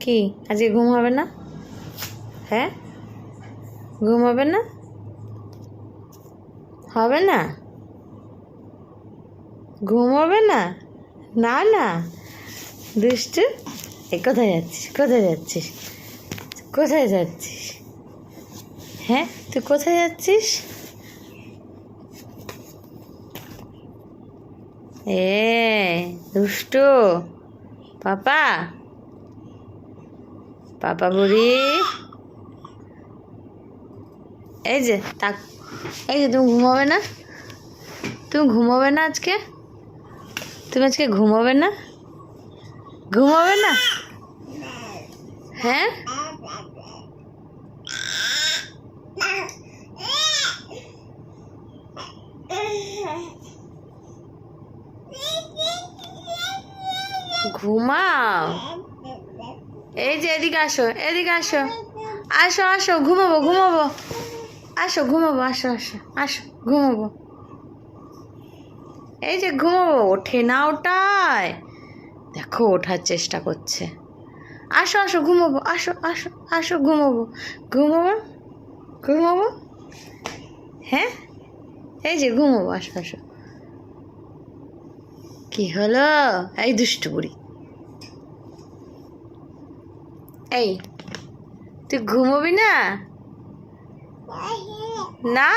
কি? আজকে ঘুম হবে না? হ্যাঁ? ঘুম হবে না? হবে না? ঘুম হবে না? না না। দুষ্টু, এ কোথায় যাচ্ছিস? কোথায় যাচ্ছিস? কোথায় যাচ্ছিস? হ্যাঁ? তুই কোথায় যাচ্ছিস? এ, দুষ্টু। পাপা? পাপা বুড়ি। এই যে, তাক, এই যে, তুমি ঘুমাবে না? তুমি ঘুমাবে না আজকে? তুমি আজকে ঘুমাবে না? ঘুমাবে না? হ্যাঁ? ঘুমাও। এই যে এদিকে আসো এদিকে আসো। আসো আসো, ঘুমাবো ঘুমাবো। আসো ঘুমাবো, আসো আসো আসো, ঘুমাবো। এই যে ঘুমাবো, ওঠে না ওটায় দেখো, ওঠার চেষ্টা করছে। আসো আসো, ঘুমাবো, আসো আসো আসো, ঘুমাবো। ঘুমাবো ঘুমাবো। হ্যাঁ? এই যে ঘুমাবো, আসো আসো। কি হলো? এই দুষ্টু বুড়ি এই তুই ঘুমোবি না? না।